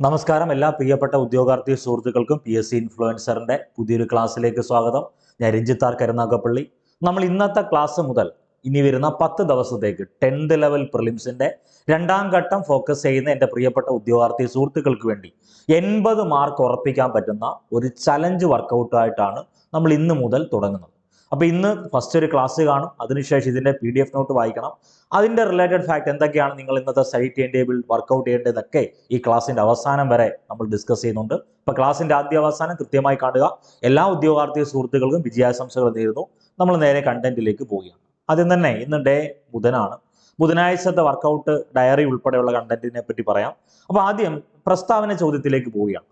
നമസ്കാരം. എല്ലാ പ്രിയപ്പെട്ട ഉദ്യോഗാർത്ഥി സുഹൃത്തുക്കൾക്കും പി എസ് സി ഇൻഫ്ലുവൻസറിന്റെ പുതിയൊരു ക്ലാസ്സിലേക്ക് സ്വാഗതം. ഞാൻ രഞ്ജിത്താർ കരുനാഗപ്പള്ളി. നമ്മൾ ഇന്നത്തെ ക്ലാസ് മുതൽ ഇനി വരുന്ന പത്ത് ദിവസത്തേക്ക് ടെൻത്ത് ലെവൽ പ്രിലിംസിന്റെ രണ്ടാം ഘട്ടം ഫോക്കസ് ചെയ്യുന്ന എന്റെ പ്രിയപ്പെട്ട ഉദ്യോഗാർത്ഥി സുഹൃത്തുക്കൾക്ക് വേണ്ടി എൺപത് മാർക്ക് ഉറപ്പിക്കാൻ പറ്റുന്ന ഒരു ചലഞ്ച് വർക്കൗട്ടായിട്ടാണ് നമ്മൾ ഇന്ന് മുതൽ തുടങ്ങുന്നത്. അപ്പോൾ ഇന്ന് ഫസ്റ്റ് ഒരു ക്ലാസ് കാണും. അതിനുശേഷം ഇതിന്റെ പി ഡി എഫ് നോട്ട് വായിക്കണം. അതിന്റെ റിലേറ്റഡ് ഫാക്ട് എന്തൊക്കെയാണ്? നിങ്ങൾ ഇന്നത്തെ സ്റ്റഡി ടൈം ടേബിൾ വർക്കൗട്ട് ചെയ്യേണ്ടതൊക്കെ ഈ ക്ലാസ്സിന്റെ അവസാനം വരെ നമ്മൾ ഡിസ്കസ് ചെയ്യുന്നുണ്ട്. അപ്പോൾ ക്ലാസ്സിന്റെ ആദ്യ അവസാനം കൃത്യമായി കാണുക. എല്ലാ ഉദ്യോഗാർത്ഥി സുഹൃത്തുക്കൾക്കും വിജയാശംസകൾ നേരുന്നു. നമ്മൾ നേരെ കണ്ടന്റിലേക്ക് പോവുകയാണ്. ആദ്യം തന്നെ ഇന്ന് ഡേ ബുധനാണ്. ബുധനാഴ്ചത്തെ വർക്കൗട്ട് ഡയറി ഉൾപ്പെടെയുള്ള കണ്ടന്റിനെ പറ്റി പറയാം. അപ്പോൾ ആദ്യം പ്രസ്താവന ചോദ്യത്തിലേക്ക് പോവുകയാണ്.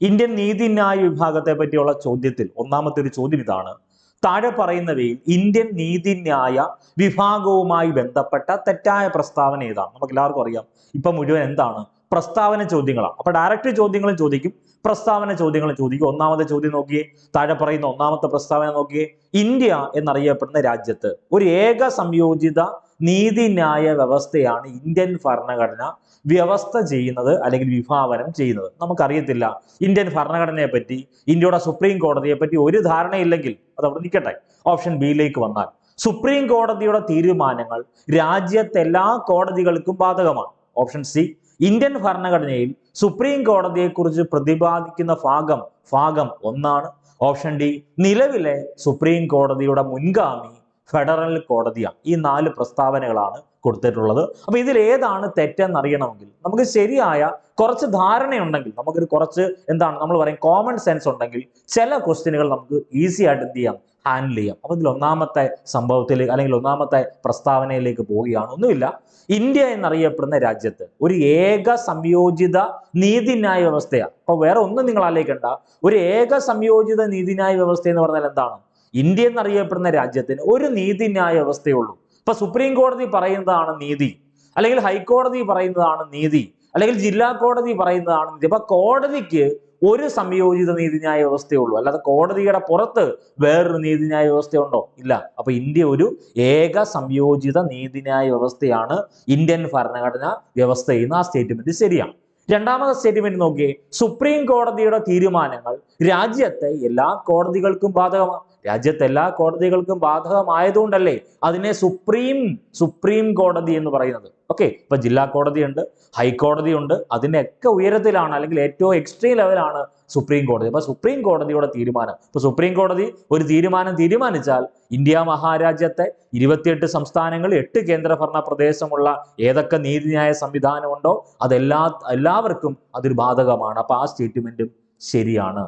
ഇന്ത്യൻ നീതിന്യായ വിഭാഗത്തെ പറ്റിയുള്ള ചോദ്യത്തിൽ ഒന്നാമത്തെ ഒരു ചോദ്യം ഇതാണ്. താഴെ പറയുന്നവയിൽ ഇന്ത്യൻ നീതിന്യായ വിഭാഗവുമായി ബന്ധപ്പെട്ട തെറ്റായ പ്രസ്താവന ഏതാണ്? നമുക്ക് എല്ലാവർക്കും അറിയാം. ഇപ്പൊ മുഴുവൻ എന്താണ്? പ്രസ്താവന ചോദ്യങ്ങളാണ്. അപ്പൊ ഡയറക്റ്റ് ചോദ്യങ്ങളും ചോദിക്കും. പ്രസ്താവന ചോദ്യങ്ങളും ചോദിക്കും. ഒന്നാമത്തെ ചോദ്യം നോക്കിയേ. താഴെ പറയുന്ന ഒന്നാമത്തെ പ്രസ്താവന നോക്കിയേ. ഇന്ത്യ എന്നറിയപ്പെടുന്ന രാജ്യത്ത് ഒരു ഏക സംയോജിത നീതിന്യായ വ്യവസ്ഥയാണ് ഇന്ത്യൻ ഭരണഘടന വ്യവസ്ഥ ചെയ്യുന്നത് അല്ലെങ്കിൽ വിഭാവനം ചെയ്യുന്നത്. നമുക്കറിയത്തില്ല. ഇന്ത്യൻ ഭരണഘടനയെ പറ്റി ഇന്ത്യയുടെ സുപ്രീം കോടതിയെ പറ്റി ഒരു ധാരണയില്ലെങ്കിൽ അത് അവിടെ നിൽക്കട്ടെ. ഓപ്ഷൻ ബിയിലേക്ക് വന്നാൽ. സുപ്രീം കോടതിയുടെ തീരുമാനങ്ങൾ രാജ്യത്തെ എല്ലാ കോടതികൾക്കും ബാധകമാണ്. ഓപ്ഷൻ സി ഇന്ത്യൻ ഭരണഘടനയിൽ സുപ്രീം കോടതിയെക്കുറിച്ച് പ്രതിപാദിക്കുന്ന ഭാഗം ഭാഗം ഒന്നാണ്. ഓപ്ഷൻ ഡി നിലവിലെ സുപ്രീം കോടതിയുടെ മുൻഗാമി ഫെഡറൽ കോടതിയാണ്. ഈ നാല് പ്രസ്താവനകളാണ് കൊടുത്തിട്ടുള്ളത്. അപ്പൊ ഇതിൽ ഏതാണ് തെറ്റെന്ന് അറിയണമെങ്കിൽ നമുക്ക് ശരിയായ കുറച്ച് ധാരണയുണ്ടെങ്കിൽ നമുക്കൊരു കുറച്ച് എന്താണ് നമ്മൾ പറയും കോമൺ സെൻസ് ഉണ്ടെങ്കിൽ ചില ക്വസ്റ്റ്യനുകൾ നമുക്ക് ഈസി ആയിട്ട് എന്ത് ചെയ്യാം? ഹാൻഡിൽ ചെയ്യാം. അപ്പൊ ഇതിൽ ഒന്നാമത്തെ സംഭവത്തിലേക്ക് അല്ലെങ്കിൽ ഒന്നാമത്തെ പ്രസ്താവനയിലേക്ക് പോവുകയാണ്. ഒന്നുമില്ല. ഇന്ത്യ എന്നറിയപ്പെടുന്ന രാജ്യത്ത് ഒരു ഏക സംയോജിത നീതിന്യായ വ്യവസ്ഥയാണ് അപ്പൊ വേറെ ഒന്നും നിങ്ങൾ ആലോചിക്കണ്ട. ഒരു ഏക സംയോജിത നീതിന്യായ വ്യവസ്ഥ എന്ന് പറഞ്ഞാൽ എന്താണ്? ഇന്ത്യ എന്നറിയപ്പെടുന്ന രാജ്യത്തിന് ഒരു നീതിന്യായ വ്യവസ്ഥയുള്ളൂ ഇപ്പൊ സുപ്രീം കോടതി പറയുന്നതാണ് നീതി. അല്ലെങ്കിൽ ഹൈക്കോടതി പറയുന്നതാണ് നീതി. അല്ലെങ്കിൽ ജില്ലാ കോടതി പറയുന്നതാണ് നീതി. അപ്പൊ കോടതിക്ക് ഒരു സംയോജിത നീതിന്യായ വ്യവസ്ഥയുള്ളൂ അല്ലാതെ കോടതിയുടെ പുറത്ത് വേറൊരു നീതിന്യായ വ്യവസ്ഥയുണ്ടോ? ഇല്ല. അപ്പൊ ഇന്ത്യ ഒരു ഏക സംയോജിത നീതിന്യായ വ്യവസ്ഥയാണ് ഇന്ത്യൻ ഭരണഘടന വ്യവസ്ഥ ചെയ്യുന്ന ആ സ്റ്റേറ്റ്മെന്റ് ശരിയാണ്. രണ്ടാമത്തെ സ്റ്റേറ്റ്മെന്റ് നോക്കിയേ സുപ്രീം കോടതിയുടെ തീരുമാനങ്ങൾ രാജ്യത്തെ എല്ലാ കോടതികൾക്കും ബാധകമാണ്. രാജ്യത്തെ എല്ലാ കോടതികൾക്കും ബാധകമായതുകൊണ്ടല്ലേ അതിനെ സുപ്രീം സുപ്രീം കോടതി എന്ന് പറയുന്നത്. ഓക്കെ ഇപ്പൊ ജില്ലാ കോടതിയുണ്ട് ഹൈക്കോടതിയുണ്ട് അതിനൊക്കെ ഉയരത്തിലാണ് അല്ലെങ്കിൽ ഏറ്റവും എക്സ്ട്രീം ലെവലാണ് സുപ്രീം കോടതി. അപ്പൊ സുപ്രീം കോടതിയുടെ തീരുമാനം. ഇപ്പൊ സുപ്രീം കോടതി ഒരു തീരുമാനം തീരുമാനിച്ചാൽ ഇന്ത്യ മഹാരാജ്യത്തെ ഇരുപത്തിയെട്ട് സംസ്ഥാനങ്ങൾ എട്ട് കേന്ദ്രഭരണ പ്രദേശമുള്ള ഏതൊക്കെ നീതിന്യായ സംവിധാനമുണ്ടോ അതെല്ലാ എല്ലാവർക്കും അതൊരു ബാധകമാണ്. അപ്പൊ ആ സ്റ്റേറ്റ്മെന്റും ശരിയാണ്.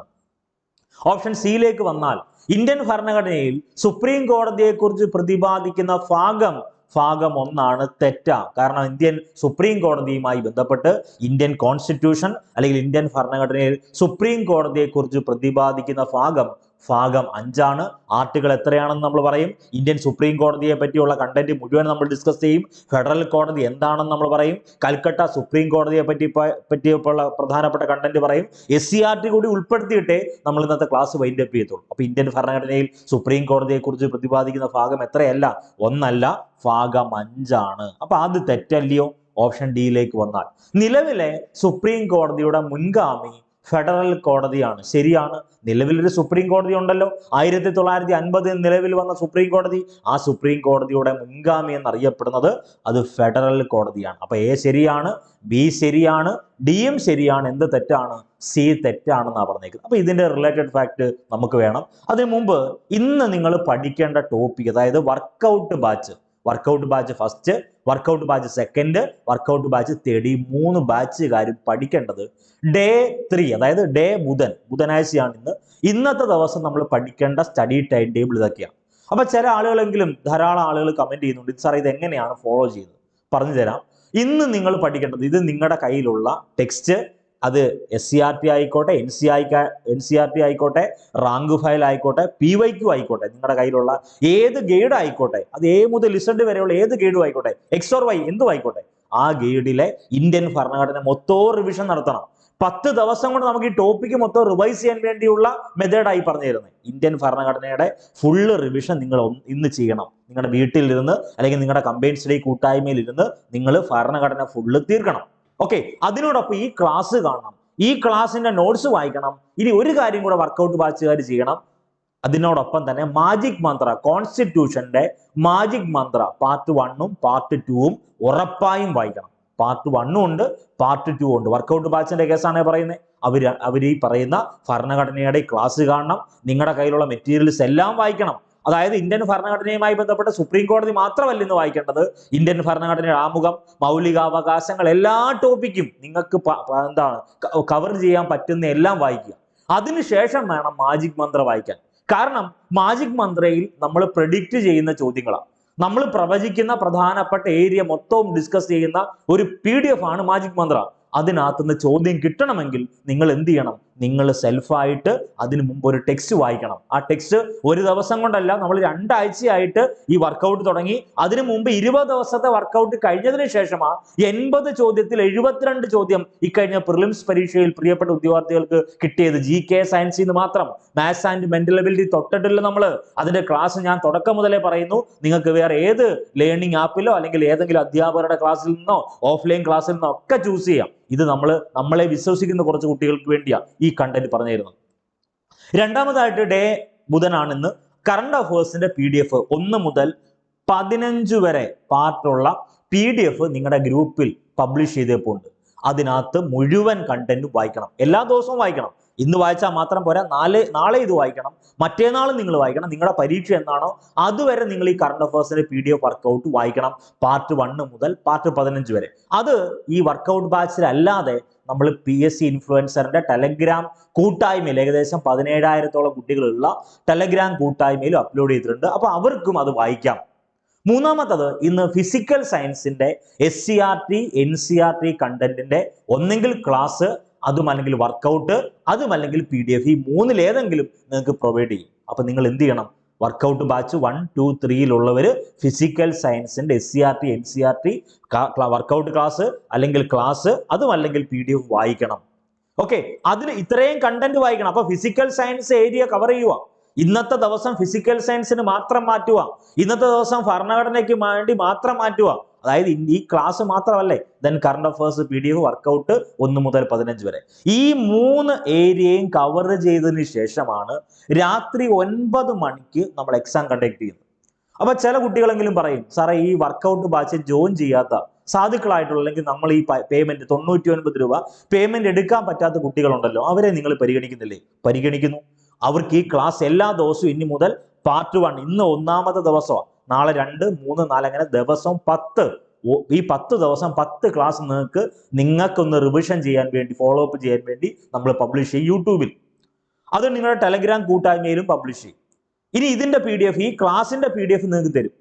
ഓപ്ഷൻ സിയിലേക്ക് വന്നാൽ ഇന്ത്യൻ ഭരണഘടനയിൽ സുപ്രീം കോടതിയെക്കുറിച്ച് പ്രതിപാദിക്കുന്ന ഭാഗം ഭാഗം ഒന്നാണ് തെറ്റ. കാരണം ഇന്ത്യൻ സുപ്രീം കോടതിയുമായി ബന്ധപ്പെട്ട് ഇന്ത്യൻ കോൺസ്റ്റിറ്റ്യൂഷൻ അല്ലെങ്കിൽ ഇന്ത്യൻ ഭരണഘടനയിൽ സുപ്രീം കോടതിയെക്കുറിച്ച് പ്രതിപാദിക്കുന്ന ഭാഗം ഭാഗം അഞ്ചാണ്. ആർട്ടിക്കിൾ എത്രയാണെന്ന് നമ്മൾ പറയും. ഇന്ത്യൻ സുപ്രീം കോടതിയെ പറ്റിയുള്ള കണ്ടന്റ് മുഴുവൻ നമ്മൾ ഡിസ്കസ് ചെയ്യും. ഫെഡറൽ കോടതി എന്താണെന്ന് നമ്മൾ പറയും. കൽക്കട്ട സുപ്രീം കോടതിയെ പറ്റി പറ്റിയുള്ള പ്രധാനപ്പെട്ട കണ്ടന്റ് പറയും. എസ് സി ആർ ടി കൂടി ഉൾപ്പെടുത്തിയിട്ടേ നമ്മൾ ഇന്നത്തെ ക്ലാസ് വൈൻഡ് അപ്പ് ചെയ്യത്തുള്ളൂ. അപ്പൊ ഇന്ത്യൻ ഭരണഘടനയിൽ സുപ്രീം കോടതിയെക്കുറിച്ച് പ്രതിപാദിക്കുന്ന ഭാഗം എത്രയല്ല? ഒന്നല്ല ഭാഗം അഞ്ചാണ്. അപ്പൊ അത് തെറ്റല്ലയോ? ഓപ്ഷൻ ഡിയിലേക്ക് വന്നാൽ. നിലവിലെ സുപ്രീം കോടതിയുടെ മുൻഗാമി ഫെഡറൽ കോടതിയാണ്. ശരിയാണ്. നിലവിലൊരു സുപ്രീം കോടതി ഉണ്ടല്ലോ. ആയിരത്തി തൊള്ളായിരത്തി അൻപതിൽ നിലവിൽ വന്ന സുപ്രീം കോടതി. ആ സുപ്രീം കോടതിയുടെ മുൻഗാമി എന്നറിയപ്പെടുന്നത് അത് ഫെഡറൽ കോടതിയാണ്. അപ്പൊ എ ശരിയാണ് ബി ശരിയാണ് ഡി ഡിയും ശരിയാണ്. എന്ത് തെറ്റാണ്? സി തെറ്റാണെന്നാണ് പറഞ്ഞേക്കുന്നത്. അപ്പൊ ഇതിന്റെ റിലേറ്റഡ് ഫാക്ട് നമുക്ക് വേണം. അതിനു മുമ്പ് ഇന്ന് നിങ്ങൾ പഠിക്കേണ്ട ടോപ്പിക് അതായത് workout batch. Workout batch first workout batch second workout batch third ഈ മൂന്ന് ബാച്ചുകാരും പഠിക്കേണ്ടത് ഡേ ത്രീ അതായത് ഡേ ബുധൻ ബുധനാഴ്ചയാണ് ഇന്ന്. ഇന്നത്തെ ദിവസം നമ്മൾ പഠിക്കേണ്ട സ്റ്റഡി ടൈം ടേബിൾ ഇതൊക്കെയാണ്. അപ്പൊ ചില ആളുകളെങ്കിലും ധാരാളം ആളുകൾ കമന്റ് ചെയ്യുന്നുണ്ട് സാർ ഇത് എങ്ങനെയാണ് ഫോളോ ചെയ്യുന്നത്? പറഞ്ഞു തരാം ഇന്ന് നിങ്ങൾ പഠിക്കേണ്ടത് ഇത് നിങ്ങളുടെ കയ്യിലുള്ള ടെക്സ്റ്റ് അത് എസ് സി ആർ ടി ആയിക്കോട്ടെ എൻ സി ആയി എൻ സി ആർ ടി ആയിക്കോട്ടെ റാങ്ക് ഫയൽ ആയിക്കോട്ടെ പി വൈ ക്യു ആയിക്കോട്ടെ നിങ്ങളുടെ കയ്യിലുള്ള ഏത് ഗൈഡ് ആയിക്കോട്ടെ അത് എ മുതൽ ലിസഡ് വരെയുള്ള ഏത് ഗൈഡും ആയിക്കോട്ടെ എക്സ് ഓർ വൈ എന്തും ആയിക്കോട്ടെ ആ ഗൈഡിലെ ഇന്ത്യൻ ഭരണഘടന മൊത്തം റിവിഷൻ നടത്തണം. പത്ത് ദിവസം കൊണ്ട് നമുക്ക് ഈ ടോപ്പിക്ക് മൊത്തം റിവൈസ് ചെയ്യാൻ വേണ്ടിയുള്ള മെത്തേഡായി പറഞ്ഞു തരുന്നത് ഇന്ത്യൻ ഭരണഘടനയുടെ ഫുള്ള് റിവിഷൻ നിങ്ങൾ ഇന്ന് ചെയ്യണം. നിങ്ങളുടെ വീട്ടിലിരുന്ന് അല്ലെങ്കിൽ നിങ്ങളുടെ കമ്പൈൻ സ്റ്റഡി കൂട്ടായ്മയിൽ ഇരുന്ന് നിങ്ങൾ ഭരണഘടന ഫുള്ള് തീർക്കണം. ഓക്കെ അതിനോടൊപ്പം ഈ ക്ലാസ് കാണണം. ഈ ക്ലാസ്സിന്റെ നോട്ട്സ് വായിക്കണം. ഇനി ഒരു കാര്യം കൂടെ വർക്കൗട്ട് വാച്ചുകാർ ചെയ്യണം. അതിനോടൊപ്പം തന്നെ മാജിക് മന്ത്ര കോൺസ്റ്റിറ്റ്യൂഷന്റെ മാജിക് മന്ത്ര പാർട്ട് വണ്ണും പാർട്ട് ടൂവും ഉറപ്പായും വായിക്കണം. പാർട്ട് വണ്ണും ഉണ്ട് പാർട്ട് ടു ഉണ്ട്. വർക്കൗട്ട് ബാച്ചിന്റെ കേസാണ് പറയുന്നത് അവർ അവർ ഈ പറയുന്ന ഭരണഘടനയുടെ ക്ലാസ് കാണണം. നിങ്ങളുടെ കയ്യിലുള്ള മെറ്റീരിയൽസ് എല്ലാം വായിക്കണം. അതായത് ഇന്ത്യൻ ഭരണഘടനയുമായി ബന്ധപ്പെട്ട് സുപ്രീം കോടതി മാത്രമല്ല ഇന്ന് വായിക്കേണ്ടത്. ഇന്ത്യൻ ഭരണഘടനയുടെ ആമുഖം മൗലികാവകാശങ്ങൾ എല്ലാ ടോപ്പിക്കും നിങ്ങൾക്ക് എന്താണ് കവർ ചെയ്യാൻ പറ്റുന്ന എല്ലാം വായിക്കുക. അതിനുശേഷം വേണം മാജിക് മന്ത്ര വായിക്കാൻ. കാരണം മാജിക് മന്ത്രയിൽ നമ്മൾ പ്രഡിക്റ്റ് ചെയ്യുന്ന ചോദ്യങ്ങളാണ് നമ്മൾ പ്രവചിക്കുന്ന പ്രധാനപ്പെട്ട ഏരിയ മൊത്തവും ഡിസ്കസ് ചെയ്യുന്ന ഒരു പി ആണ് മാജിക് മന്ത്ര അതിനകത്തുനിന്ന് ചോദ്യം കിട്ടണമെങ്കിൽ നിങ്ങൾ എന്ത് ചെയ്യണം? നിങ്ങൾ സെൽഫായിട്ട് അതിന് മുമ്പ് ഒരു ടെക്സ്റ്റ് വായിക്കണം. ആ ടെക്സ്റ്റ് ഒരു ദിവസം കൊണ്ടല്ല നമ്മൾ രണ്ടാഴ്ചയായിട്ട് ഈ വർക്കൗട്ട് തുടങ്ങി. അതിനു മുമ്പ് ഇരുപത് ദിവസത്തെ വർക്കൗട്ട് കഴിഞ്ഞതിന് ശേഷമാ എൺപത് ചോദ്യത്തിൽ എഴുപത്തിരണ്ട് ചോദ്യം ഇക്കഴിഞ്ഞ പ്രിലിംസ് പരീക്ഷയിൽ പ്രിയപ്പെട്ട ഉദ്യോഗാർത്ഥികൾക്ക് കിട്ടിയത് ജി കെ സയൻസിൽ നിന്ന് മാത്രം. മാത്സ് ആൻഡ് മെന്റൽ എബിലിറ്റി തൊട്ടിട്ടില്ല നമ്മൾ അതിന്റെ ക്ലാസ് ഞാൻ തുടക്കം മുതലേ പറയുന്നു. നിങ്ങൾക്ക് വേറെ ഏത് ലേണിംഗ് ആപ്പിലോ അല്ലെങ്കിൽ ഏതെങ്കിലും അധ്യാപകരുടെ ക്ലാസ്സിൽ നിന്നോ ഓഫ്ലൈൻ ക്ലാസ്സിൽ നിന്നോ ഒക്കെ ചൂസ് ചെയ്യാം. ഇത് നമ്മൾ നമ്മളെ വിശ്വസിക്കുന്ന കുറച്ച് കുട്ടികൾക്ക് വേണ്ടിയാണ് കണ്ടന്റ് പറഞ്ഞു തരുന്നത് രണ്ടാമതായിട്ട് ഡേ ബുധനാണ് ഇന്ന് കറണ്ട് അഫേഴ്സിന്റെ പി ഡി എഫ് ഒന്ന് മുതൽ പതിനഞ്ച് വരെ പാർട്ടുള്ള പി ഡി എഫ് നിങ്ങളുടെ ഗ്രൂപ്പിൽ പബ്ലിഷ് ചെയ്തപ്പോണ്ട്. അതിനകത്ത് മുഴുവൻ കണ്ടന്റും വായിക്കണം. എല്ലാ ദിവസവും വായിക്കണം. ഇന്ന് വായിച്ചാൽ മാത്രം പോരാ. നാളെ നാളെ ഇത് വായിക്കണം. മറ്റേനാളും നിങ്ങൾ വായിക്കണം. നിങ്ങളുടെ പരീക്ഷ എന്താണോ അതുവരെ നിങ്ങൾ ഈ കറണ്ട് അഫേഴ്സിന്റെ പി ഡി എഫ് വർക്കൗട്ട് വായിക്കണം. പാർട്ട് വണ്ണ് മുതൽ പാർട്ട് പതിനഞ്ച് വരെ. അത് ഈ വർക്കൗട്ട് ബാച്ചിലല്ലാതെ നമ്മൾ പി എസ് സി ഇൻഫ്ലുവൻസറിന്റെ ടെലഗ്രാം കൂട്ടായ്മയിൽ ഏകദേശം പതിനേഴായിരത്തോളം കുട്ടികളുള്ള ടെലഗ്രാം കൂട്ടായ്മയിലും അപ്ലോഡ് ചെയ്തിട്ടുണ്ട്. അപ്പൊ അവർക്കും അത് വായിക്കാം. മൂന്നാമത്തത് ഇന്ന് ഫിസിക്കൽ സയൻസിന്റെ S C R T N C R T കണ്ടന്റിന്റെ ഒന്നെങ്കിൽ ക്ലാസ് അതും അല്ലെങ്കിൽ വർക്കൗട്ട് അതും അല്ലെങ്കിൽ പി ഡി എഫ് ഈ മൂന്നിലേതെങ്കിലും നിങ്ങൾക്ക് പ്രൊവൈഡ് ചെയ്യും. അപ്പൊ നിങ്ങൾ എന്ത് ചെയ്യണം? വർക്കൗട്ട് ബാച്ച് വൺ ടു ത്രീയിലുള്ളവർ ഫിസിക്കൽ സയൻസിന്റെ S C R T N C R T workout class അല്ലെങ്കിൽ ക്ലാസ് അതും അല്ലെങ്കിൽ പി ഡി എഫ് വായിക്കണം. ഓക്കെ അതിൽ ഇത്രയും കണ്ടന്റ് വായിക്കണം. അപ്പൊ ഫിസിക്കൽ സയൻസ് ഏരിയ കവർ ചെയ്യുക. ഇന്നത്തെ ദിവസം ഫിസിക്കൽ സയൻസിന് മാത്രം മാറ്റുക. ഇന്നത്തെ ദിവസം ഭരണഘടനയ്ക്ക് വേണ്ടി മാത്രം മാറ്റുക. അതായത് ഈ ക്ലാസ് മാത്രമല്ലേ then current affairs P D F workout ഒന്ന് മുതൽ പതിനഞ്ച് വരെ. ഈ മൂന്ന് ഏരിയയും കവർ ചെയ്തതിന് ശേഷമാണ് രാത്രി ഒൻപത് മണിക്ക് നമ്മൾ എക്സാം കണ്ടക്ട് ചെയ്യുന്നത്. അപ്പൊ ചില കുട്ടികളെങ്കിലും പറയും സാറേ ഈ വർക്കൗട്ട് ബാച്ച് ജോയിൻ ചെയ്യാത്ത സാധുക്കളായിട്ടുള്ള അല്ലെങ്കിൽ നമ്മൾ ഈ പേയ്മെന്റ് തൊണ്ണൂറ്റി ഒൻപത് രൂപ പേയ്മെന്റ് എടുക്കാൻ പറ്റാത്ത കുട്ടികളുണ്ടല്ലോ അവരെ നിങ്ങൾ പരിഗണിക്കുന്നില്ലേ? പരിഗണിക്കുന്നു. അവർക്ക് ഈ ക്ലാസ് എല്ലാ ദിവസവും ഇനി മുതൽ പാർട്ട് വൺ ഇന്ന് ഒന്നാമത്തെ ദിവസമാണ് നാളെ രണ്ട് മൂന്ന് നാല് അങ്ങനെ ദിവസം പത്ത്. ഈ പത്ത് ദിവസം പത്ത് ക്ലാസ് നിങ്ങൾക്ക് നിങ്ങൾക്കൊന്ന് റിവിഷൻ ചെയ്യാൻ വേണ്ടി ഫോളോ അപ്പ് ചെയ്യാൻ വേണ്ടി നമ്മൾ പബ്ലിഷ് ചെയ്യും യൂട്യൂബിൽ. അത് നിങ്ങളുടെ ടെലഗ്രാം കൂട്ടായ്മയിലും പബ്ലിഷ് ചെയ്യും. ഇനി ഇതിന്റെ പി ഈ ക്ലാസിന്റെ പി നിങ്ങൾക്ക് തരും.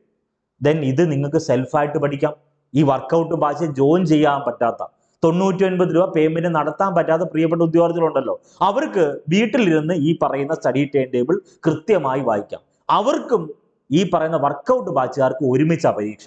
ദെൻ ഇത് നിങ്ങൾക്ക് സെൽഫായിട്ട് പഠിക്കാം. ഈ വർക്കൗട്ട് ബാച്ച് ജോയിൻ ചെയ്യാൻ പറ്റാത്ത തൊണ്ണൂറ്റി ഒൻപത് രൂപ പേയ്മെന്റ് നടത്താൻ പറ്റാത്ത പ്രിയപ്പെട്ട ഉദ്യോഗാർത്ഥികളുണ്ടല്ലോ. അവർക്ക് വീട്ടിലിരുന്ന് ഈ പറയുന്ന സ്റ്റഡി ടൈം ടേബിൾ കൃത്യമായി വായിക്കാം. അവർക്കും ഈ പറയുന്ന വർക്കൗട്ട് ബാച്ചുകാർക്ക് ഒരുമിച്ച പരീക്ഷ.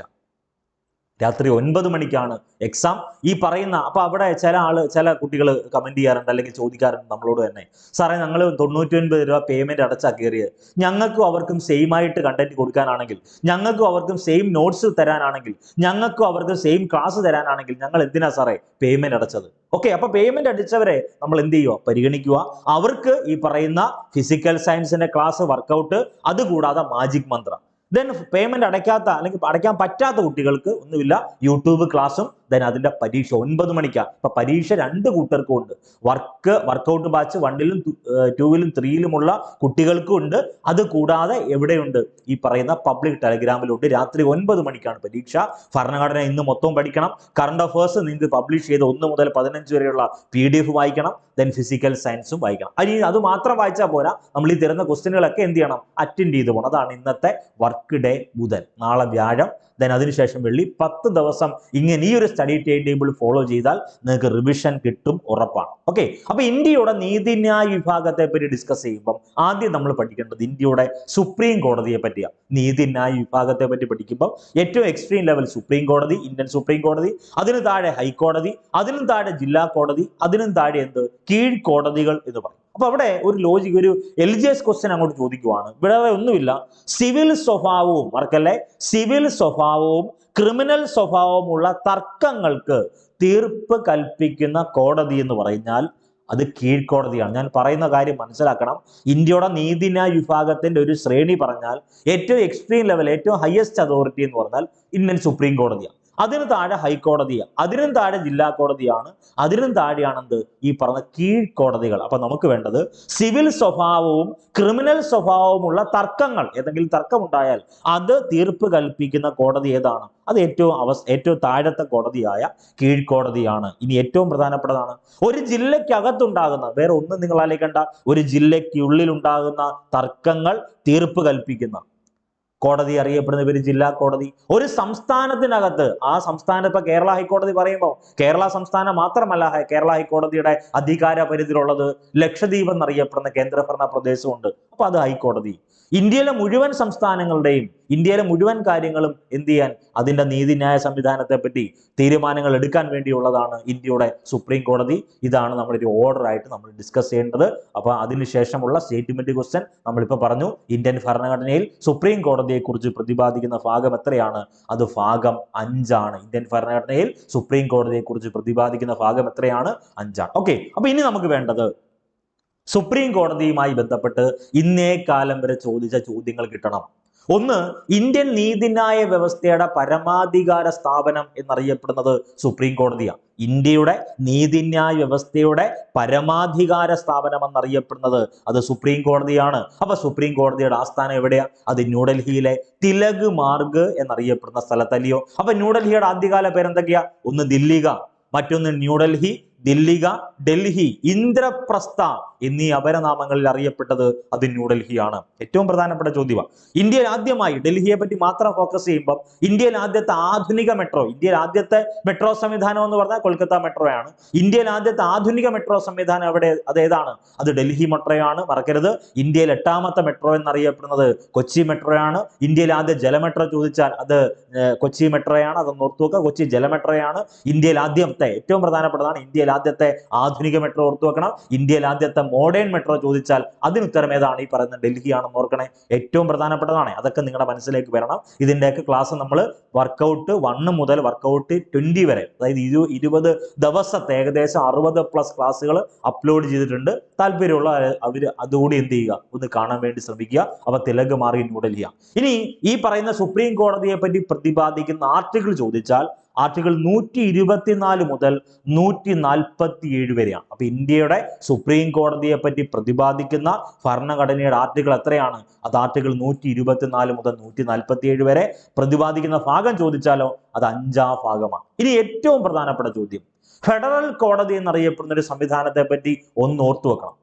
രാത്രി ഒൻപത് മണിക്കാണ് എക്സാം ഈ പറയുന്ന അപ്പൊ അവിടെ ചില ആൾ ചില കുട്ടികൾ കമന്റ് ചെയ്യാറുണ്ട് അല്ലെങ്കിൽ ചോദിക്കാറുണ്ട് നമ്മളോട് തന്നെ സാറേ ഞങ്ങൾ തൊണ്ണൂറ്റി ഒൻപത് രൂപ പേയ്മെന്റ് അടച്ചാ കയറിയത് ഞങ്ങൾക്കും അവർക്കും സെയിം ആയിട്ട് കണ്ടന്റ് കൊടുക്കാനാണെങ്കിൽ ഞങ്ങൾക്കും അവർക്കും സെയിം നോട്ട്സ് തരാനാണെങ്കിൽ ഞങ്ങൾക്കും അവർക്ക് സെയിം ക്ലാസ് തരാനാണെങ്കിൽ ഞങ്ങൾ എന്തിനാ സാറേ പേയ്മെന്റ് അടച്ചത്? ഓക്കെ അപ്പൊ പേയ്മെന്റ് അടിച്ചവരെ നമ്മൾ എന്ത് ചെയ്യുക പരിഗണിക്കുക അവർക്ക് ഈ പറയുന്ന ഫിസിക്കൽ സയൻസിന്റെ ക്ലാസ് വർക്കൗട്ട് അതുകൂടാതെ മാജിക് മന്ത്രം ദെൻ പേയ്മെന്റ് അടയ്ക്കാത്ത അല്ലെങ്കിൽ അടയ്ക്കാൻ പറ്റാത്ത കുട്ടികൾക്ക് ഒന്നുമില്ല യൂട്യൂബ് ക്ലാസ്സും ദെൻ അതിന്റെ പരീക്ഷ ഒൻപത് മണിക്കാണ് അപ്പൊ പരീക്ഷ രണ്ട് കൂട്ടർക്കും ഉണ്ട്. വർക്ക് വർക്കൗട്ട് ബാച്ച് വണ്ണിലും ടൂവിലും ത്രീയിലുമുള്ള കുട്ടികൾക്കും ഉണ്ട്. അത് കൂടാതെ എവിടെയുണ്ട്? ഈ പറയുന്ന പബ്ലിക് ടെലഗ്രാമിലുണ്ട് രാത്രി ഒൻപത് മണിക്കാണ് പരീക്ഷ. ഭരണഘടന ഇന്ന് മൊത്തം പഠിക്കണം. കറണ്ട് അഫേഴ്സ് നിങ്ങൾക്ക് പബ്ലിഷ് ചെയ്ത് ഒന്ന് മുതൽ പതിനഞ്ച് വരെയുള്ള പി ഡി എഫ് വായിക്കണം. ദെൻ ഫിസിക്കൽ സയൻസും വായിക്കണം. അനി അത് മാത്രം വായിച്ചാൽ പോരാ. നമ്മൾ ഈ തരുന്ന ക്വസ്റ്റ്യനുകളൊക്കെ എന്ത് ചെയ്യണം? അറ്റൻഡ് ചെയ്ത് പോകണം അതാണ് ഇന്നത്തെ വർക്ക് ഡേ ബുധൻ നാളെ വ്യാഴം ദെൻ അതിനുശേഷം വെള്ളി പത്ത് ദിവസം ഇങ്ങനെ ഈ ഒരു സ്റ്റഡി ടൈം ടേബിൾ ഫോളോ ചെയ്താൽ നിങ്ങൾക്ക് റിവിഷൻ കിട്ടും ഉറപ്പാണ്. ഓക്കെ അപ്പൊ ഇന്ത്യയുടെ നീതിന്യായ വിഭാഗത്തെ പറ്റി ഡിസ്കസ് ചെയ്യുമ്പം ആദ്യം നമ്മൾ പഠിക്കേണ്ടത് ഇന്ത്യയുടെ സുപ്രീം കോടതിയെ പറ്റിയാണ്. നീതിന്യായ വിഭാഗത്തെ പറ്റി പഠിക്കുമ്പോൾ ഏറ്റവും എക്സ്ട്രീം ലെവൽ സുപ്രീം കോടതി ഇന്ത്യൻ സുപ്രീം കോടതി അതിന് താഴെ ഹൈക്കോടതി അതിനും താഴെ ജില്ലാ കോടതി അതിനും താഴെ എന്ത്? കീഴ്ക്കോടതികൾ എന്ന് പറയും. അപ്പൊ അവിടെ ഒരു ലോജിക് ഒരു എസ് ക്വസ്റ്റ്യൻ അങ്ങോട്ട് ചോദിക്കുവാണ്. ഇവിടെ ഒന്നുമില്ല. സിവിൽ സ്വഭാവവും മറക്കല്ലേ? സിവിൽ സ്വഭാവവും ക്രിമിനൽ സ്വഭാവമുള്ള തർക്കങ്ങൾക്ക് തീർപ്പ് കൽപ്പിക്കുന്ന കോടതി എന്ന് പറഞ്ഞാൽ അത് കീഴ്ക്കോടതിയാണ്. ഞാൻ പറയുന്ന കാര്യം മനസ്സിലാക്കണം. ഇന്ത്യയുടെ നീതിന്യായ വിഭാഗത്തിന്റെ ഒരു ശ്രേണി പറഞ്ഞാൽ ഏറ്റവും എക്സ്ട്രീം ലെവൽ ഏറ്റവും ഹയസ്റ്റ് അതോറിറ്റി എന്ന് പറഞ്ഞാൽ ഇന്ത്യൻ സുപ്രീം കോടതിയാണ്. അതിന് താഴെ ഹൈക്കോടതിയാണ് അതിനും താഴെ ജില്ലാ കോടതിയാണ് അതിനും താഴെയാണെന്ത്? ഈ പറഞ്ഞ കീഴ്ക്കോടതികൾ. അപ്പൊ നമുക്ക് വേണ്ടത് സിവിൽ സ്വഭാവവും ക്രിമിനൽ സ്വഭാവവുമുള്ള തർക്കങ്ങൾ ഏതെങ്കിലും തർക്കമുണ്ടായാൽ അത് തീർപ്പ് കൽപ്പിക്കുന്ന കോടതി ഏതാണ്? അത് ഏറ്റവും അവസ് ഏറ്റവും താഴത്തെ കോടതിയായ കീഴ്ക്കോടതിയാണ്. ഇനി ഏറ്റവും പ്രധാനപ്പെട്ടതാണ് ഒരു ജില്ലയ്ക്കകത്തുണ്ടാകുന്ന വേറെ ഒന്നും നിങ്ങൾ ആലോചിക്കേണ്ട ഒരു ജില്ലയ്ക്കുള്ളിലുണ്ടാകുന്ന തർക്കങ്ങൾ തീർപ്പ് കൽപ്പിക്കുന്ന. കോടതി അറിയപ്പെടുന്ന പേര് ജില്ലാ കോടതി. ഒരു സംസ്ഥാനത്തിനകത്ത് ആ സംസ്ഥാനം ഇപ്പൊ കേരള ഹൈക്കോടതി പറയുമ്പോൾ കേരള സംസ്ഥാനം മാത്രമല്ല കേരള ഹൈക്കോടതിയുടെ അധികാര പരിധിയിലുള്ളത് ലക്ഷദ്വീപ് എന്നറിയപ്പെടുന്ന കേന്ദ്രഭരണ പ്രദേശമുണ്ട്. അപ്പൊ അത് ഹൈക്കോടതി. ഇന്ത്യയിലെ മുഴുവൻ സംസ്ഥാനങ്ങളുടെയും ഇന്ത്യയിലെ മുഴുവൻ കാര്യങ്ങളും എന്ത് ചെയ്യാൻ അതിന്റെ നീതിന്യായ സംവിധാനത്തെ പറ്റി തീരുമാനങ്ങൾ എടുക്കാൻ വേണ്ടിയുള്ളതാണ് ഇന്ത്യയുടെ സുപ്രീം കോടതി. ഇതാണ് ഓർഡർ ആയിട്ട് നമ്മൾ ഡിസ്കസ് ചെയ്യേണ്ടത്. അപ്പൊ അതിനുശേഷമുള്ള സ്റ്റേറ്റ്മെന്റ് ക്വസ്റ്റ്യൻ നമ്മളിപ്പോൾ പറഞ്ഞു. ഇന്ത്യൻ ഭരണഘടനയിൽ സുപ്രീം കോടതിയെക്കുറിച്ച് പ്രതിപാദിക്കുന്ന ഭാഗം എത്രയാണ്? അത് ഭാഗം അഞ്ചാണ്. ഇന്ത്യൻ ഭരണഘടനയിൽ സുപ്രീം കോടതിയെക്കുറിച്ച് പ്രതിപാദിക്കുന്ന ഭാഗം എത്രയാണ്? അഞ്ചാണ്. ഓക്കെ. അപ്പോൾ ഇനി നമുക്ക് വേണ്ടത് സുപ്രീം കോടതിയുമായി ബന്ധപ്പെട്ട് ഇന്നേ കാലം വരെ ചോദിച്ച ചോദ്യങ്ങൾ കിട്ടണം. ഒന്ന് ഇന്ത്യൻ നീതിന്യായ വ്യവസ്ഥയുടെ പരമാധികാര സ്ഥാപനം എന്നറിയപ്പെടുന്നത് സുപ്രീം കോടതിയാണ്. ഇന്ത്യയുടെ നീതിന്യായ വ്യവസ്ഥയുടെ പരമാധികാര സ്ഥാപനം എന്നറിയപ്പെടുന്നത് അത് സുപ്രീം കോടതിയാണ്. അപ്പൊ സുപ്രീം കോടതിയുടെ ആസ്ഥാനം എവിടെയാ? അത് ന്യൂഡൽഹിയിലെ തിലക് മാർഗ് എന്നറിയപ്പെടുന്ന സ്ഥലത്തല്ലയോ? അപ്പൊ ന്യൂഡൽഹിയുടെ ആദ്യകാല പേരെന്തൊക്കെയാ? ഒന്ന് ദില്ലിക മറ്റൊന്ന് ന്യൂഡൽഹി ദില്ലിക ഡൽഹി ഇന്ദ്രപ്രസ്ഥ എന്നീ അപരനാമങ്ങളിൽ അറിയപ്പെട്ടത് അത് ന്യൂഡൽഹിയാണ്. ഏറ്റവും പ്രധാനപ്പെട്ട ചോദ്യമാണ് ഇന്ത്യയിൽ ആദ്യമായി ഡൽഹിയെ പറ്റി മാത്രം ഫോക്കസ് ചെയ്യുമ്പോൾ ഇന്ത്യയിൽ ആദ്യത്തെ ആധുനിക മെട്രോ ഇന്ത്യയിൽ ആദ്യത്തെ മെട്രോ സംവിധാനം എന്ന് പറഞ്ഞാൽ കൊൽക്കത്ത മെട്രോയാണ് ഇന്ത്യയിൽ ആദ്യത്തെ ആധുനിക മെട്രോ സംവിധാനം അവിടെ അത് ഏതാണ്? അത് ഡൽഹി മെട്രോയാണ് മറക്കരുത്. ഇന്ത്യയിൽ എട്ടാമത്തെ മെട്രോ എന്നറിയപ്പെടുന്നത് കൊച്ചി മെട്രോയാണ് ഇന്ത്യയിൽ ആദ്യ ജലമെട്രോ ചോദിച്ചാൽ അത് കൊച്ചി മെട്രോയാണ് അത് ഓർത്തു വെക്കുക കൊച്ചി ജലമെട്രോയാണ് ഇന്ത്യയിൽ ആദ്യത്തെ ഏറ്റവും പ്രധാനപ്പെട്ടതാണ് ഇന്ത്യയിൽ ആദ്യത്തെ ആധുനിക മെട്രോ ഓർത്തു വെക്കണം. ഇന്ത്യയിൽ ആദ്യത്തെ മോഡേൺ മെട്രോ ചോദിച്ചാൽ അതിനുത്തരം ഏതാണ് ഈ പറയുന്ന ഡൽഹിയാണെന്ന് ഓർക്കണേ? ഏറ്റവും പ്രധാനപ്പെട്ടതാണ്. അതൊക്കെ നിങ്ങളുടെ മനസ്സിലേക്ക് വരണം. ഇതിന്റെയൊക്കെ ക്ലാസ് നമ്മൾ വർക്കൗട്ട് വണ്ണ് മുതൽ വർക്കൗട്ട് ട്വന്റി വരെ അതായത് ഇരു ഇരുപത് ദിവസത്തെ ഏകദേശം അറുപത് പ്ലസ് ക്ലാസ്സുകൾ അപ്ലോഡ് ചെയ്തിട്ടുണ്ട്. താല്പര്യമുള്ള അവർ അതുകൂടി എന്ത് ചെയ്യുക? ഒന്ന് കാണാൻ വേണ്ടി ശ്രമിക്കുക. അവ തിലക് മാറി ന്യൂഡൽഹിയാണ് ഇനി ഈ പറയുന്ന സുപ്രീം കോടതിയെ പറ്റി പ്രതിപാദിക്കുന്ന ആർട്ടിക്കിൾ ചോദിച്ചാൽ ആർട്ടിക്കിൾ നൂറ്റി ഇരുപത്തിനാല് മുതൽ നൂറ്റി നാൽപ്പത്തി ഏഴ് വരെയാണ്. അപ്പൊ ഇന്ത്യയുടെ സുപ്രീം കോടതിയെ പറ്റി പ്രതിപാദിക്കുന്ന ഭരണഘടനയുടെ ആർട്ടിക്കിൾ എത്രയാണ്? അത് ആർട്ടിക്കിൾ നൂറ്റി ഇരുപത്തിനാല് മുതൽ നൂറ്റി നാൽപ്പത്തി ഏഴ് വരെ പ്രതിപാദിക്കുന്ന ഭാഗം ചോദിച്ചാലോ അത് അഞ്ചാം ഭാഗമാണ്. ഇനി ഏറ്റവും പ്രധാനപ്പെട്ട ചോദ്യം. ഫെഡറൽ കോടതി എന്നറിയപ്പെടുന്ന ഒരു സംവിധാനത്തെ പറ്റി ഒന്ന് ഓർത്തു വെക്കണം.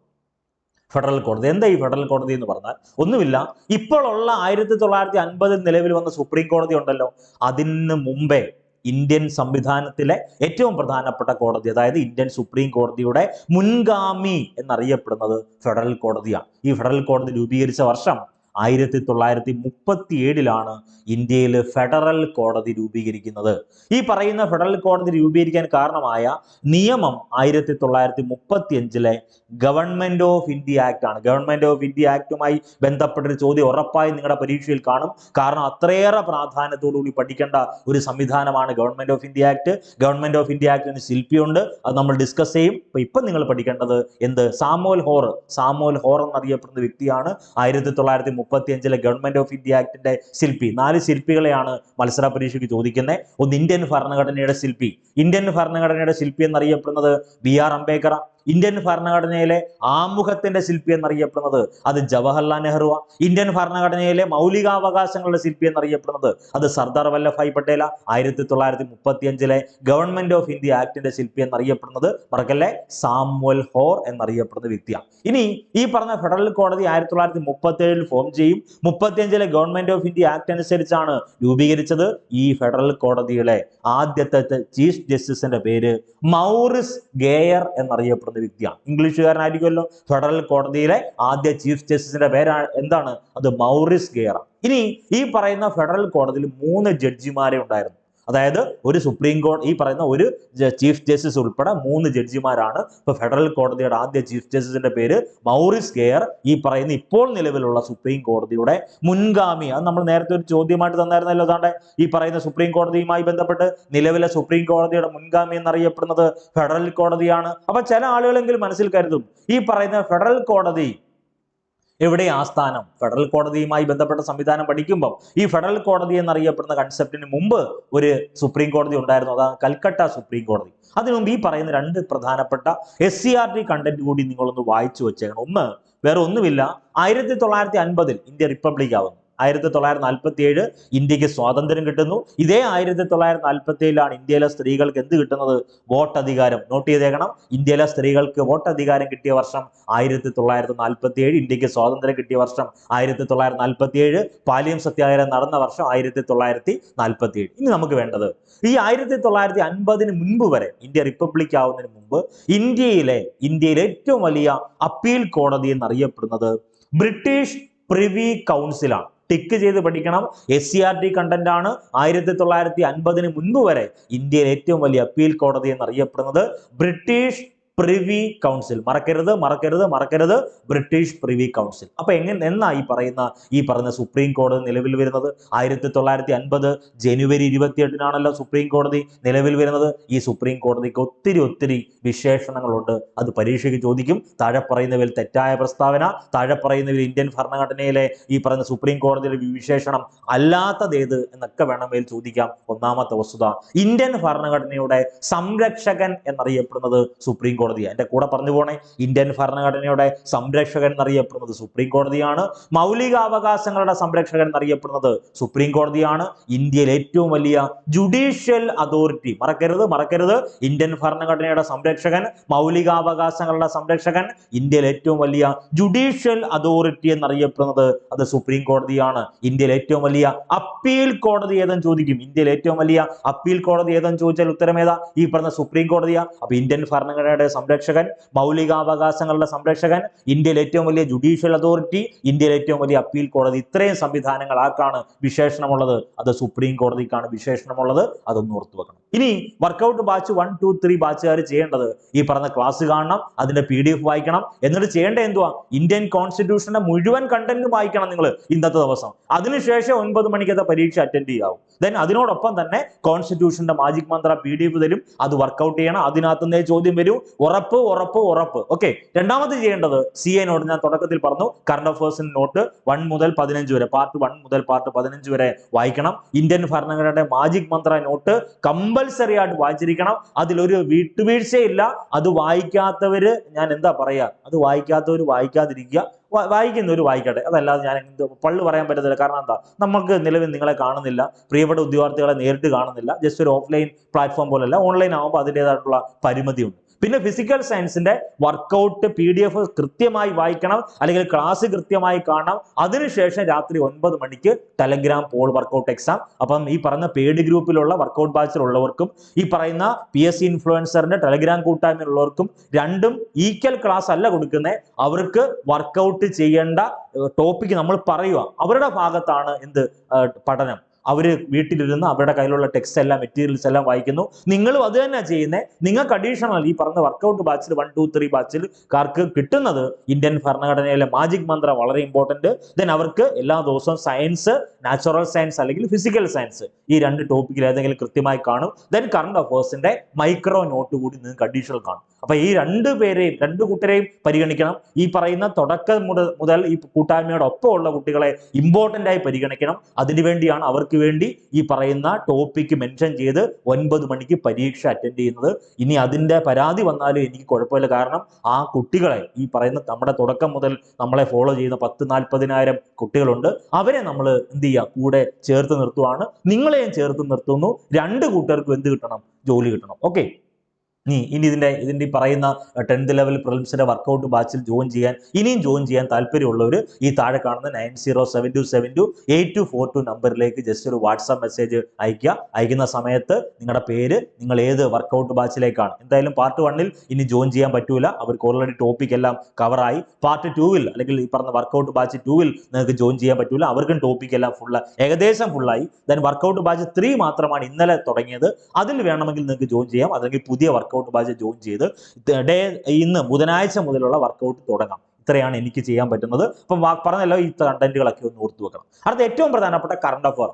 ഫെഡറൽ കോടതി. എന്താ ഈ ഫെഡറൽ കോടതി എന്ന് പറഞ്ഞാൽ? ഒന്നുമില്ല. ഇപ്പോഴുള്ള ആയിരത്തി തൊള്ളായിരത്തി അൻപതിൽ നിലവിൽ വന്ന സുപ്രീം കോടതി ഉണ്ടല്ലോ. അതിന് മുമ്പേ ഇന്ത്യൻ സംവിധാനത്തിലെ ഏറ്റവും പ്രധാനപ്പെട്ട കോടതി അതായത് ഇന്ത്യൻ സുപ്രീം കോടതിയുടെ മുൻഗാമി എന്നറിയപ്പെടുന്നത് ഫെഡറൽ കോടതിയാണ്. ഈ ഫെഡറൽ കോടതി രൂപീകരിച്ച വർഷം ആയിരത്തി തൊള്ളായിരത്തി മുപ്പത്തി ഏഴിലാണ് ഇന്ത്യയിൽ ഫെഡറൽ കോടതി രൂപീകരിക്കുന്നത്. ഈ പറയുന്ന ഫെഡറൽ കോടതി രൂപീകരിക്കാൻ കാരണമായ നിയമം ആയിരത്തി തൊള്ളായിരത്തി മുപ്പത്തി അഞ്ചിലെ ഗവൺമെന്റ് ഓഫ് ഇന്ത്യ ആക്ട് ആണ്. ഗവൺമെന്റ് ഓഫ് ഇന്ത്യ ആക്ടുമായി ബന്ധപ്പെട്ടൊരു ചോദ്യം ഉറപ്പായി നിങ്ങളുടെ പരീക്ഷയിൽ കാണും. കാരണം അത്രയേറെ പ്രാധാന്യത്തോടുകൂടി പഠിക്കേണ്ട ഒരു സംവിധാനമാണ് government of India act. Government of India ആക്ടിന് ശില്പിയുണ്ട്. അത് നമ്മൾ ഡിസ്കസ് ചെയ്യും. അപ്പൊ ഇപ്പം നിങ്ങൾ പഠിക്കേണ്ടത് എന്ത്? സാമോൽ ഹോർ. സാമോൽ ഹോർ എന്നറിയപ്പെടുന്ന വ്യക്തിയാണ് ആയിരത്തി തൊള്ളായിരത്തി മുപ്പത്തി അഞ്ചിലെ ഗവൺമെന്റ് ഓഫ് ഇന്ത്യ ആക്ടിന്റെ ശില്പി. നാല് ശില്പികളെയാണ് മത്സര പരീക്ഷയ്ക്ക് ചോദിക്കുന്നത്. ഒന്ന് ഇന്ത്യൻ ഭരണഘടനയുടെ ശില്പി. ഇന്ത്യൻ ഭരണഘടനയുടെ ശില്പി എന്നറിയപ്പെടുന്നത് ബി ആർ അംബേദ്കർ ഇന്ത്യൻ ഭരണഘടനയിലെ ആമുഖത്തിന്റെ ശില്പി എന്നറിയപ്പെടുന്നത് അത് ജവഹർലാൽ നെഹ്റു ഇന്ത്യൻ ഭരണഘടനയിലെ മൗലികാവകാശങ്ങളുടെ ശില്പി എന്നറിയപ്പെടുന്നത് അത് സർദാർ വല്ലഭായ് പട്ടേല. ആയിരത്തി തൊള്ളായിരത്തി ഗവൺമെന്റ് ഓഫ് ഇന്ത്യ ആക്ടിന്റെ ശില്പി എന്നറിയപ്പെടുന്നത് മറക്കല്ലേ? സാമുവൽ ഹോർ എന്നറിയപ്പെടുന്ന വ്യക്തിയാണ് ഇനി ഈ പറഞ്ഞ ഫെഡറൽ കോടതി ആയിരത്തി തൊള്ളായിരത്തി മുപ്പത്തി ഏഴിൽ ഫോം ചെയ്യും. മുപ്പത്തി അഞ്ചിലെ ഗവൺമെന്റ് ഓഫ് ഇന്ത്യ ആക്ട് അനുസരിച്ചാണ് രൂപീകരിച്ചത് ഈ ഫെഡറൽ കോടതിയിലെ ആദ്യത്തെ ചീഫ് ജസ്റ്റിസിന്റെ പേര് മൗറിസ് ഗേയർ എന്നറിയപ്പെടുന്ന വ്യക്തിയാണ് ഇംഗ്ലീഷുകാരനായിരിക്കുമല്ലോ. ഫെഡറൽ കോടതിയിലെ ആദ്യ ചീഫ് ജസ്റ്റിസിന്റെ പേരാണ് എന്താണ്? അത് മൗറിസ് ഗെയറ ഇനി ഈ പറയുന്ന ഫെഡറൽ കോടതിയിൽ മൂന്ന് ജഡ്ജിമാരെ ഉണ്ടായിരുന്നു. അതായത് ഒരു സുപ്രീം കോടതി ഈ പറയുന്ന ഒരു ചീഫ് ജസ്റ്റിസ് ഉൾപ്പെടെ മൂന്ന് ജഡ്ജിമാരാണ്. ഇപ്പൊ ഫെഡറൽ കോടതിയുടെ ആദ്യ ചീഫ് ജസ്റ്റിസിന്റെ പേര് മൗറിസ് ഗെയർ. ഈ പറയുന്ന ഇപ്പോൾ നിലവിലുള്ള സുപ്രീം കോടതിയുടെ മുൻഗാമി. അത് നമ്മൾ നേരത്തെ ഒരു ചോദ്യമായിട്ട് തന്നായിരുന്നല്ലോ താണ്ടെ. ഈ പറയുന്ന സുപ്രീം കോടതിയുമായി ബന്ധപ്പെട്ട് നിലവിലെ സുപ്രീം കോടതിയുടെ മുൻഗാമി എന്നറിയപ്പെടുന്നത് ഫെഡറൽ കോടതിയാണ്. അപ്പൊ ചില ആളുകളെങ്കിലും മനസ്സിൽ കരുതും. ഈ പറയുന്ന ഫെഡറൽ കോടതി എവിടെ ആസ്ഥാനം ഫെഡറൽ കോടതിയുമായി ബന്ധപ്പെട്ട സംവിധാനം പഠിക്കുമ്പോൾ ഈ ഫെഡറൽ കോടതി എന്നറിയപ്പെടുന്ന കൺസെപ്റ്റിന് മുമ്പ് ഒരു സുപ്രീം കോടതി ഉണ്ടായിരുന്നു. അതാണ് കൽക്കട്ട സുപ്രീം കോടതി. അതിനുമുമ്പ് ഈ പറയുന്ന രണ്ട് പ്രധാനപ്പെട്ട S C R T content കൂടി നിങ്ങളൊന്ന് വായിച്ചു വെച്ചേക്കണം. ഒന്ന് വേറെ ഒന്നുമില്ല ആയിരത്തി തൊള്ളായിരത്തി അൻപതിൽ ഇന്ത്യ റിപ്പബ്ലിക് ആവുന്നു. ആയിരത്തി തൊള്ളായിരത്തി നാൽപ്പത്തി ഏഴ് ഇന്ത്യയ്ക്ക് സ്വാതന്ത്ര്യം കിട്ടുന്നു. ഇതേ ആയിരത്തി തൊള്ളായിരത്തി നാൽപ്പത്തി ഏഴിലാണ് ഇന്ത്യയിലെ സ്ത്രീകൾക്ക് എന്ത് കിട്ടുന്നത്? വോട്ട് അധികാരം നോട്ട് ചെയ്തേക്കണം. ഇന്ത്യയിലെ സ്ത്രീകൾക്ക് വോട്ട് അധികാരം കിട്ടിയ വർഷം ആയിരത്തി തൊള്ളായിരത്തി നാൽപ്പത്തി ഏഴ് ഇന്ത്യയ്ക്ക് സ്വാതന്ത്ര്യം കിട്ടിയ വർഷം ആയിരത്തി തൊള്ളായിരത്തി നാൽപ്പത്തി ഏഴ് പാലിയം സത്യാഗ്രഹം നടന്ന വർഷം ആയിരത്തി തൊള്ളായിരത്തി നാൽപ്പത്തി ഏഴ് ഇനി നമുക്ക് വേണ്ടത് ഈ ആയിരത്തി തൊള്ളായിരത്തി അൻപതിന് മുൻപ് വരെ ഇന്ത്യ റിപ്പബ്ലിക് ആവുന്നതിന് മുമ്പ് ഇന്ത്യയിലെ ഇന്ത്യയിലെ ഏറ്റവും വലിയ അപ്പീൽ കോടതി എന്നറിയപ്പെടുന്നത് ബ്രിട്ടീഷ് പ്രിവി കൗൺസിലാണ്. ടിക്ക് ചെയ്ത് പഠിക്കണം. S C R T content ആണ് ആയിരത്തി തൊള്ളായിരത്തി അൻപതിന് മുൻപ് വരെ ഇന്ത്യയിലെ ഏറ്റവും വലിയ അപ്പീൽ കോടതി എന്നറിയപ്പെടുന്നത്. ബ്രിട്ടീഷ് പ്രിവി കൗൺസിൽ മറക്കരുത് മറക്കരുത് മറക്കരുത്. ബ്രിട്ടീഷ് പ്രിവി കൗൺസിൽ അപ്പൊ എങ്ങനെ എന്നാ ഈ പറയുന്ന ഈ പറയുന്ന സുപ്രീം കോടതി നിലവിൽ വരുന്നത്? ആയിരത്തി തൊള്ളായിരത്തി അൻപത് ജനുവരി ഇരുപത്തിയെട്ടിനാണല്ലോ സുപ്രീം കോടതി നിലവിൽ വരുന്നത്. ഈ സുപ്രീം കോടതിക്ക് ഒത്തിരി ഒത്തിരി വിശേഷണങ്ങളുണ്ട്. അത് പരീക്ഷയ്ക്ക് ചോദിക്കും. താഴെ പറയുന്നവയിൽ തെറ്റായ പ്രസ്താവന താഴെ പറയുന്നവയിൽ ഇന്ത്യൻ ഭരണഘടനയിലെ ഈ പറയുന്ന സുപ്രീം കോടതിയുടെ വിശേഷണം അല്ലാത്തതേത് എന്നൊക്കെ വേണമെങ്കിൽ ചോദിക്കാം. ഒന്നാമത്തെ വസ്തുത ഇന്ത്യൻ ഭരണഘടനയുടെ സംരക്ഷകൻ എന്നറിയപ്പെടുന്നത് സുപ്രീം കോടതിയാണ് എന്റെ കൂടെ പറഞ്ഞു പോണേ ഇന്ത്യൻ ഭരണഘടനയുടെ സംരക്ഷകൻ എന്നറിയപ്പെടുന്നത് സുപ്രീം കോടതിയാണ്. മൗലികാവകാശങ്ങളുടെ സംരക്ഷകൻ എന്നറിയപ്പെടുന്നത് സുപ്രീം കോടതിയാണ്. ഇന്ത്യയിൽ ഏറ്റവും വലിയ ജുഡീഷ്യൽ അതോറിറ്റി. മറക്കരുത് മറക്കരുത്. ഇന്ത്യൻ ഭരണഘടനയുടെ സംരക്ഷകൻ മൗലികാവകാശങ്ങളുടെ സംരക്ഷകൻ ഇന്ത്യയിൽ ഏറ്റവും വലിയ ജുഡീഷ്യൽ അതോറിറ്റി എന്നറിയപ്പെടുന്നത് അത് സുപ്രീം കോടതിയാണ്. ഇന്ത്യയിൽ ഏറ്റവും വലിയ അപ്പീൽ കോടതി ഏതെന്ന് ചോദിക്കും? ഇന്ത്യയിൽ ഏറ്റവും വലിയ അപ്പീൽ കോടതി ഏതെന്ന് ചോദിച്ചാൽ ഉത്തരം ഏതാ ഈ പറഞ്ഞ സുപ്രീം കോടതിയാ. അപ്പൊ ഇന്ത്യൻ ഭരണഘടനയുടെ സംരക്ഷകൻ മൗലികാവകാശങ്ങളുടെ സംരക്ഷകൻ ഇന്ത്യയിലെ ഏറ്റവും വലിയ ജുഡീഷ്യൽ അതോറിറ്റി ഇന്ത്യയിലെ ഏറ്റവും വലിയ അപ്പീൽ കോടതി. ഇത്രയും സംവിധാനങ്ങൾ ആർക്കാണ് വിശേഷണമുള്ളത്? അത് സുപ്രീം കോടതിക്കാണ് വിശേഷണമുള്ളത്. അതൊന്ന് ഓർത്തു വെക്കണം. ഇനി workout batch one two three ബാച്ചുകാർ ചെയ്യേണ്ടത്. ഈ പറഞ്ഞ ക്ലാസ് കാണണം അതിന്റെ പി ഡി എഫ് വായിക്കണം. എന്നിട്ട് ചെയ്യേണ്ട എന്തുവാ? ഇന്ത്യൻ കോൺസ്റ്റിറ്റ്യൂഷന്റെ മുഴുവൻ കണ്ടന്റും വായിക്കണം നിങ്ങൾ ഇന്നത്തെ ദിവസം. അതിനുശേഷം ഒൻപത് മണിക്കത്തെ പരീക്ഷ അറ്റൻഡ് ചെയ്യാവും. ദെൻ അതിനോടൊപ്പം തന്നെ കോൺസ്റ്റിറ്റ്യൂഷന്റെ magic mantra P D F തരും. അത് വർക്കൗട്ട് ചെയ്യണം. അതിനകത്തുനിന്നേ ചോദ്യം വരും. ഉറപ്പ് ഉറപ്പ് ഉറപ്പ്. ഓക്കെ രണ്ടാമത് ചെയ്യേണ്ടത് സി എ നോട്ട് ഞാൻ തുടക്കത്തിൽ പറഞ്ഞു. കറണ്ട് അഫേഴ്സിന് നോട്ട് വൺ മുതൽ പതിനഞ്ച് വരെ പാർട്ട് വൺ മുതൽ പാർട്ട് പതിനഞ്ച് വരെ വായിക്കണം. ഇന്ത്യൻ ഭരണഘടനയുടെ മാജിക് മന്ത്ര നോട്ട് കമ്പൽസറി ആയിട്ട് വായിച്ചിരിക്കണം. അതിലൊരു വിട്ടുവീഴ്ചയില്ല. അത് വായിക്കാത്തവര് ഞാൻ എന്താ പറയാ? അത് വായിക്കാത്തവർ വായിക്കാതിരിക്കുക. വായിക്കുന്നവർ വായിക്കട്ടെ. അതല്ലാതെ ഞാൻ എന്ത് പള്ളു പറയാൻ പറ്റത്തില്ല. കാരണം എന്താ? നമുക്ക് നിലവിൽ നിങ്ങളെ കാണുന്നില്ല. പ്രിയപ്പെട്ട ഉദ്യോഗാർത്ഥികളെ നേരിട്ട് കാണുന്നില്ല. ജസ്റ്റ് ഒരു ഓഫ്ലൈൻ പ്ലാറ്റ്ഫോം പോലല്ല. ഓൺലൈൻ ആകുമ്പോൾ അതിന്റെതായിട്ടുള്ള പരിമിതിയുണ്ട്. പിന്നെ ഫിസിക്കൽ സയൻസിന്റെ വർക്കൗട്ട് പി ഡി എഫ് കൃത്യമായി വായിക്കണം അല്ലെങ്കിൽ ക്ലാസ് കൃത്യമായി കാണണം. അതിനുശേഷം രാത്രി ഒൻപത് മണിക്ക് ടെലഗ്രാം പോൾ വർക്കൗട്ട് എക്സാം അപ്പം ഈ പറഞ്ഞ പേഡ് ഗ്രൂപ്പിലുള്ള വർക്കൗട്ട് ബാച്ചിലുള്ളവർക്കും ഈ പറയുന്ന പി എസ് സി ഇൻഫ്ലുവൻസറിന്റെ ടെലഗ്രാം കൂട്ടായ്മയിലുള്ളവർക്കും രണ്ടും ഈക്വൽ ക്ലാസ് അല്ല കൊടുക്കുന്നത് അവർക്ക് വർക്കൗട്ട് ചെയ്യേണ്ട ടോപ്പിക് നമ്മൾ പറയുക. അവരുടെ ഭാഗത്താണ് എന്ത് പഠനം. അവർ വീട്ടിലിരുന്ന് അവരുടെ കയ്യിലുള്ള ടെക്സ്റ്റ് എല്ലാം മെറ്റീരിയൽസ് എല്ലാം വായിക്കുന്നു. നിങ്ങളും അത് തന്നെ ചെയ്യുന്നത് നിങ്ങൾക്ക് അഡീഷണൽ ഈ പറഞ്ഞ വർക്കൗട്ട് ബാച്ചിൽ വൺ ടു ത്രീ ബാച്ചിൽ കാർക്ക് കിട്ടുന്നത് ഇന്ത്യൻ ഭരണഘടനയിലെ മാജിക് മന്ത്രം വളരെ ഇമ്പോർട്ടന്റ് ദെൻ അവർക്ക് എല്ലാ ദിവസവും സയൻസ് നാച്ചുറൽ സയൻസ് അല്ലെങ്കിൽ ഫിസിക്കൽ സയൻസ് ഈ രണ്ട് ടോപ്പിക്കിൽ ഏതെങ്കിലും കൃത്യമായി കാണും. ദെൻ കറണ്ട് അഫേഴ്സിന്റെ മൈക്രോ നോട്ട് കൂടി നിങ്ങൾക്ക് അഡീഷണൽ കാണും. അപ്പൊ ഈ രണ്ട് പേരെയും രണ്ട് കൂട്ടരെയും പരിഗണിക്കണം. ഈ പറയുന്ന തുടക്കം മുതൽ ഈ കൂട്ടായ്മയുടെ ഉള്ള കുട്ടികളെ ഇമ്പോർട്ടന്റ് ആയി പരിഗണിക്കണം. അതിനുവേണ്ടിയാണ് അവർക്ക് വേണ്ടി ഈ പറയുന്ന ടോപ്പിക്ക് മെൻഷൻ ചെയ്ത് ഒൻപത് മണിക്ക് പരീക്ഷ അറ്റൻഡ് ചെയ്യുന്നത്. ഇനി അതിന്റെ പരാതി വന്നാലും എനിക്ക് കുഴപ്പമില്ല. കാരണം ആ കുട്ടികളെ ഈ പറയുന്ന നമ്മുടെ തുടക്കം മുതൽ നമ്മളെ ഫോളോ ചെയ്യുന്ന പത്ത് നാൽപ്പതിനായിരം കുട്ടികളുണ്ട്. അവരെ നമ്മൾ എന്ത് ചെയ്യുക? കൂടെ ചേർത്ത് നിർത്തുവാണ്. നിങ്ങളെയും ചേർത്ത് നിർത്തുന്നു. രണ്ട് കൂട്ടർക്കും എന്ത് കിട്ടണം? ജോലി കിട്ടണം. ഓക്കെ ഇനി ഇതിന്റെ ഇതിന്റെ ഈ പറയുന്ന ടെൻത്ത് ലെവൽ പ്രിലിംസിന്റെ വർക്കൗട്ട് ബാച്ചിൽ ജോയിൻ ചെയ്യാൻ ഇനിയും ജോയിൻ ചെയ്യാൻ താല്പര്യമുള്ളവർ ഈ താഴെ കാണുന്ന nine zero seven two seven two eight two four two നമ്പറിലേക്ക് ജസ്റ്റ് ഒരു വാട്സാപ്പ് മെസ്സേജ് അയക്കുക അയക്കുന്ന സമയത്ത് നിങ്ങളുടെ പേര് നിങ്ങൾ ഏത് വർക്കൗട്ട് ബാച്ചിലേക്കാണ് എന്തായാലും പാർട്ട് വണ്ണിൽ ഇനി ജോയിൻ ചെയ്യാൻ പറ്റൂല. അവർക്ക് ഓൾറെഡി ടോപ്പിക് എല്ലാം കവറായി പാർട്ട് ടൂവിൽ അല്ലെങ്കിൽ ഈ പറഞ്ഞ വർക്കൗട്ട് ബാച്ച് ടൂവിൽ നിങ്ങൾക്ക് ജോയിൻ ചെയ്യാൻ പറ്റൂല. അവർക്കും ടോപ്പിക് എല്ലാം ഫുള്ള് ഏകദേശം ഫുള്ളായി ദെൻ വർക്കൗട്ട് ബാച്ച് ത്രീ മാത്രമാണ് ഇന്നലെ തുടങ്ങിയത്. അതിൽ വേണമെങ്കിൽ നിങ്ങൾക്ക് ജോയിൻ ചെയ്യാം. അല്ലെങ്കിൽ പുതിയ വർക്കൗട്ട് ബാച്ച് ജോയിൻ ചെയ്ത് ഡേ ഇന്ന് ബുധനാഴ്ച മുതലുള്ള വർക്കൗട്ട് തുടങ്ങാം. ഇത്രയാണ് എനിക്ക് ചെയ്യാൻ പറ്റുന്നത്. അപ്പം പറഞ്ഞല്ലോ ഈ കണ്ടന്റുകളൊക്കെ ഒന്ന് ഓർത്തു വെക്കണം. അടുത്ത ഏറ്റവും പ്രധാനപ്പെട്ട കറണ്ട് അഫയർ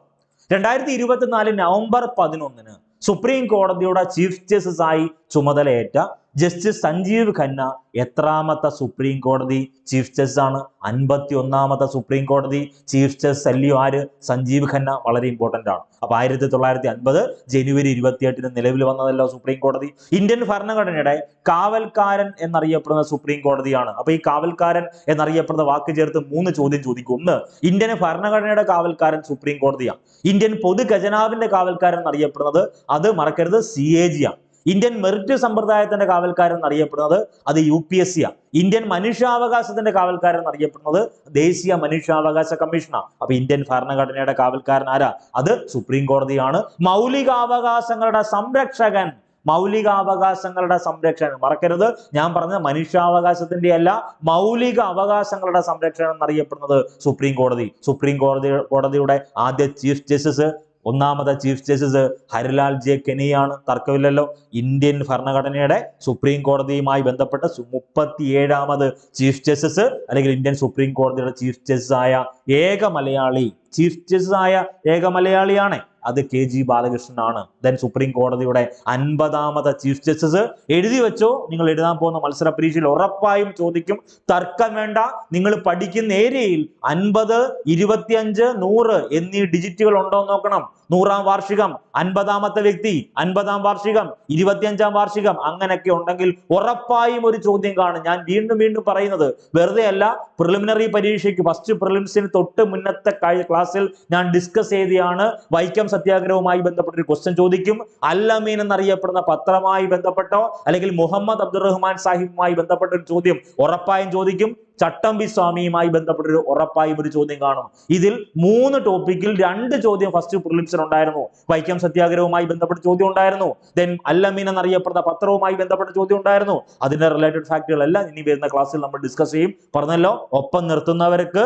രണ്ടായിരത്തി ഇരുപത്തിനാല് നവംബർ പതിനൊന്നിന് സുപ്രീം കോടതിയുടെ ചീഫ് ജസ്റ്റിസ് ആയി ചുമതലയേറ്റ ജസ്റ്റിസ് സഞ്ജീവ് ഖന്ന എത്രാമത്തെ സുപ്രീം കോടതി ചീഫ് ജസ്റ്റിസ് ആണ് അൻപത്തി ഒന്നാമത്തെ സുപ്രീം കോടതി ചീഫ് ജസ്റ്റിസ് അല്ലയോ ആര്? സഞ്ജീവ് ഖന്ന വളരെ ഇമ്പോർട്ടന്റ് ആണ്. അപ്പൊ ആയിരത്തി തൊള്ളായിരത്തി അൻപത് ജനുവരി ഇരുപത്തിയെട്ടിന് നിലവിൽ വന്നതല്ലോ സുപ്രീം കോടതി. ഇന്ത്യൻ ഭരണഘടനയുടെ കാവൽക്കാരൻ എന്നറിയപ്പെടുന്ന സുപ്രീം കോടതിയാണ്. അപ്പൊ ഈ കാവൽക്കാരൻ എന്നറിയപ്പെടുന്ന വാക്ക് ചേർത്ത് മൂന്ന് ചോദ്യം ചോദിക്കും. ഒന്ന് ഇന്ത്യൻ ഭരണഘടനയുടെ കാവൽക്കാരൻ സുപ്രീം കോടതിയാണ്. ഇന്ത്യൻ പൊതു ഖജനാവിന്റെ കാവൽക്കാരൻ എന്നറിയപ്പെടുന്നത് അത് മറക്കരുത് സി എ ജി ആണ് ഇന്ത്യൻ മെറിറ്റ് സമ്പ്രദായത്തിന്റെ കാവൽക്കാരൻ അറിയപ്പെടുന്നത് അത് യു പി എസ് സിയാണ് ഇന്ത്യൻ മനുഷ്യാവകാശത്തിന്റെ കാവൽക്കാരൻ അറിയപ്പെടുന്നത് ദേശീയ മനുഷ്യാവകാശ കമ്മീഷനാണ് അപ്പൊ ഇന്ത്യൻ ഭരണഘടനയുടെ കാവൽക്കാരൻ ആരാ? അത് സുപ്രീം കോടതിയാണ്. മൗലികാവകാശങ്ങളുടെ സംരക്ഷകൻ. മൗലികാവകാശങ്ങളുടെ സംരക്ഷണം മറക്കരുത്. ഞാൻ പറഞ്ഞ മനുഷ്യാവകാശത്തിന്റെ അല്ല മൗലിക അവകാശങ്ങളുടെ സംരക്ഷണം എന്നറിയപ്പെടുന്നത് സുപ്രീം കോടതി. സുപ്രീം കോടതി കോടതിയുടെ ആദ്യ ചീഫ് ജസ്റ്റിസ് ഒന്നാമത്തെ ചീഫ് ജസ്റ്റിസ് ഹരിലാൽ ജെ കെനിയാണ് തർക്കമില്ലല്ലോ. ഇന്ത്യൻ ഭരണഘടനയുടെ സുപ്രീം കോടതിയുമായി ബന്ധപ്പെട്ട മുപ്പത്തിയേഴാമത് ചീഫ് ജസ്റ്റിസ് അല്ലെങ്കിൽ ഇന്ത്യൻ സുപ്രീം കോടതിയുടെ ചീഫ് ജസ്റ്റിസ് ആയ ഏക മലയാളി ചീഫ് ജസ്റ്റിസ് ആയ ഏക മലയാളിയാണ്. അത് കെ ജി ബാലകൃഷ്ണനാണ് ദെൻ സുപ്രീം കോടതിയുടെ അൻപതാമത്തെ ചീഫ് ജസ്റ്റിസ് എഴുതി വെച്ചോ? നിങ്ങൾ എഴുതാൻ പോകുന്ന മത്സര പരീക്ഷയിൽ ഉറപ്പായും ചോദിക്കും. തർക്കം വേണ്ട. നിങ്ങൾ പഠിക്കുന്ന ഏരിയയിൽ അൻപത് ഇരുപത്തിയഞ്ച് നൂറ് എന്നീ ഡിജിറ്റുകൾ ഉണ്ടോ നോക്കണം. നൂറാം വാർഷികം അൻപതാമത്തെ വ്യക്തി അൻപതാം വാർഷികം ഇരുപത്തിയഞ്ചാം വാർഷികം അങ്ങനെയൊക്കെ ഉണ്ടെങ്കിൽ ഉറപ്പായും ഒരു ചോദ്യം കാണും. ഞാൻ വീണ്ടും വീണ്ടും പറയുന്നത് വെറുതെ അല്ല പ്രിലിമിനറി പരീക്ഷയ്ക്ക് ഫസ്റ്റ് പ്രിലിംസിന് തൊട്ട് മുന്നത്തെ ക്ലാസ്സിൽ ഞാൻ ഡിസ്കസ് ചെയ്തെയാണ്. വൈക്കം സത്യാഗ്രഹവുമായി ബന്ധപ്പെട്ട ഒരു ക്വസ്റ്റ്യൻ ചോദിക്കും. അല്ലമീൻ എന്നറിയപ്പെടുന്ന പത്രമായി ബന്ധപ്പെട്ടോ അല്ലെങ്കിൽ മുഹമ്മദ് അബ്ദുറഹ്മാൻ സാഹിബുമായി ബന്ധപ്പെട്ട ഒരു ചോദ്യം ഉറപ്പായും ചോദിക്കും. ചട്ടമ്പി സ്വാമിയുമായി ബന്ധപ്പെട്ടൊരു ഉറപ്പായും ഒരു ചോദ്യം കാണും. ഇതിൽ മൂന്ന് ടോപ്പിക്കിൽ രണ്ട് ചോദ്യം ഫസ്റ്റ് പ്രിലിംസിൽ ഉണ്ടായിരുന്നു. വൈക്കം സത്യാഗ്രഹവുമായി ബന്ധപ്പെട്ട ചോദ്യം ഉണ്ടായിരുന്നു. ദെൻ അല്ലമീൻ എന്നറിയപ്പെടുന്ന പത്രവുമായി ബന്ധപ്പെട്ട ചോദ്യം ഉണ്ടായിരുന്നു. അതിന്റെ റിലേറ്റഡ് ഫാക്ടുകളെല്ലാം ഇനി വരുന്ന ക്ലാസ്സിൽ നമ്മൾ ഡിസ്കസ് ചെയ്യും. പറഞ്ഞല്ലോ ഒപ്പം നിർത്തുന്നവർക്ക്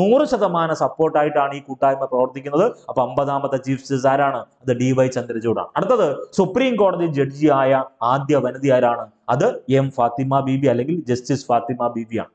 നൂറ് ശതമാനം സപ്പോർട്ടായിട്ടാണ് ഈ കൂട്ടായ്മ പ്രവർത്തിക്കുന്നത്. അപ്പൊ അമ്പതാമത്തെ ചീഫ് ജസ്റ്റിസ് ആരാണ്? അത് ഡി വൈ ചന്ദ്രചൂഡാണ്. അടുത്തത് സുപ്രീം കോടതി ജഡ്ജിയായ ആദ്യ വനിത ആരാണ് അത് എം ഫാത്തിമ ബീബി അല്ലെങ്കിൽ ജസ്റ്റിസ് ഫാത്തിമ ബീബിയാണ്.